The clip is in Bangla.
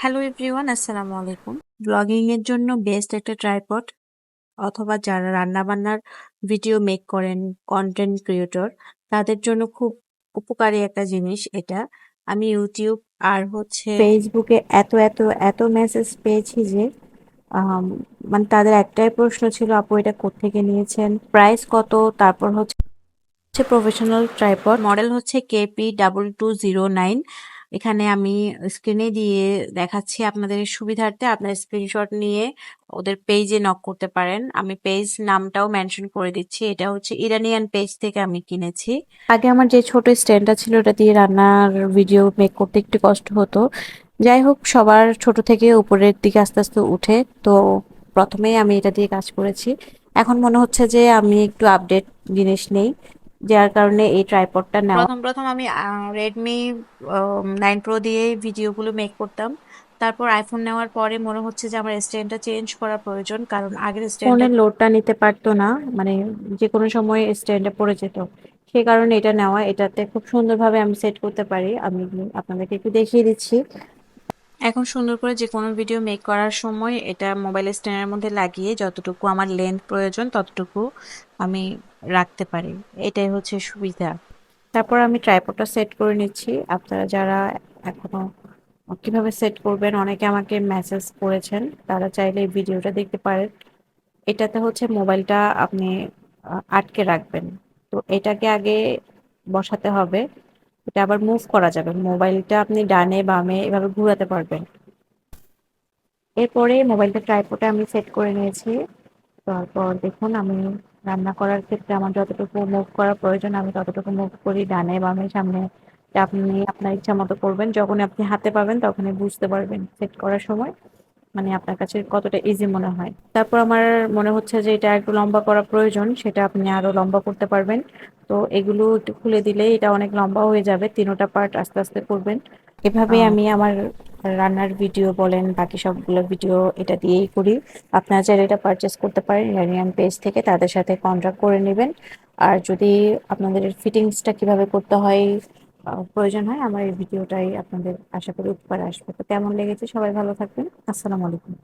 হ্যালো এভরিওয়ান, আসসালামু আলাইকুম। ব্লগিং এর জন্য বেস্ট একটা ট্রাইপড অথবা যারা রান্নাবান্নার ভিডিও মেক করেন কন্টেন্ট ক্রিয়েটর তাদের জন্য খুব উপকারী একটা জিনিস এটা। আমি ইউটিউব আর হচ্ছে ফেসবুকে এত এত এত মেসেজ পেয়েছি যে মানে তাদের একটাই প্রশ্ন ছিল, আপু, এটা কোত্থেকে নিয়েছেন? প্রাইস কত? তারপর হচ্ছে প্রফেশনাল ট্রাইপড মডেল হচ্ছে KP double two zero nine এখানে আমি স্ক্রিনে দিয়ে দেখাচ্ছি আপনাদের সুবিধার্থে আপনার স্ক্রিনশট নিয়ে ওদের পেজে নক করতে পারেন। আমি পেজ নামটাও মেনশন করে দিচ্ছি। এটা হচ্ছে ইরানিয়ান পেজ থেকে আমি কিনেছি। আগে আমার যে ছোট স্ট্যান্ডটা ছিল, ওটা দিয়ে রান্নার ভিডিও মেক করতে একটু কষ্ট হতো। যাই হোক, সবার ছোট থেকে উপরের দিকে আস্তে আস্তে উঠে। তো প্রথমেই আমি এটা দিয়ে কাজ করেছি। এখন মনে হচ্ছে যে আমি একটু আপডেট জিনিস নেই। যার কারণে এই ট্রাইপডটা নেওয়া প্রথম প্রথম আমি রেডমি নাইন প্রো দিয়ে ভিডিওগুলো মেক করতাম। তারপর আইফোন নেওয়ার পরে মনে হচ্ছে যে আমার স্ট্যান্ডটা চেঞ্জ করা প্রয়োজন কারণ আগের ফোনের লোডটা নিতে পারতো না মানে যে কোনো সময় স্ট্যান্ডে পড়ে যেত। সেই কারণে এটা নেওয়া এটাতে খুব সুন্দরভাবে আমি সেট করতে পারি। আমি আপনাদেরকে একটু দেখিয়ে দিচ্ছি। এখন সুন্দর করে যে কোনো ভিডিও মেক করার সময় এটা মোবাইল স্ট্যান্ডের মধ্যে লাগিয়ে যতটুকু আমার লেন্থ প্রয়োজন ততটুকু আমি রাখতে পারি। এটাই হচ্ছে সুবিধা। তারপর আমি ট্রাইপডটা সেট করে নিচ্ছি। আপনারা যারা এখনও কীভাবে সেট করবেন, অনেকে আমাকে মেসেজ করেছেন, তারা চাইলে ভিডিওটা দেখতে পারেন। এটাতে হচ্ছে মোবাইলটা আপনি আটকে রাখবেন। তো এটাকে আগে বসাতে হবে। এটা আবার মুভ করা যাবে। মোবাইলটা আপনি ডানে, বামে এভাবে ঘোরাতে পারবেন। এরপরে মোবাইলটা ট্রাইপডে আমি সেট করে নিয়েছি। তারপর দেখুন আমি রান্না করার ক্ষেত্রে আমার যতটুকু মুভ করার প্রয়োজন আমি ততটুকু মুভ করি ডানে বামে সামনে। আপনি আপনার ইচ্ছা মতো করবেন যখন আপনি হাতে পাবেন তখনই বুঝতে পারবেন সেট করার সময় মানে আপনার কাছে কতটা ইজি মনে হয়। তারপর আমার মনে হচ্ছে যে এটা একটু লম্বা করা প্রয়োজন সেটা আপনি আরও লম্বা করতে পারবেন। তো এগুলো একটু খুলে দিলে এটা অনেক লম্বা হয়ে যাবে তিনোটা পার্ট আস্তে আস্তে করবেন। এভাবে আমি আমার রান্নার ভিডিও বলেন, বাকি সবগুলো ভিডিও এটা দিয়েই করি। আপনারা যারা এটা পারচেস করতে পারেন ইরানিয়ান পেজ থেকে তাদের সাথে কন্ট্রাক্ট করে নেবেন। আর যদি আপনাদের ফিটিংসটা কীভাবে করতে হয় প্রয়োজন হয়, আমার এই ভিডিওটাই আপনাদের আশা করি উপকার আসবে। তো কেমন লেগেছে? সবাই ভালো থাকবেন। আসসালামু আলাইকুম।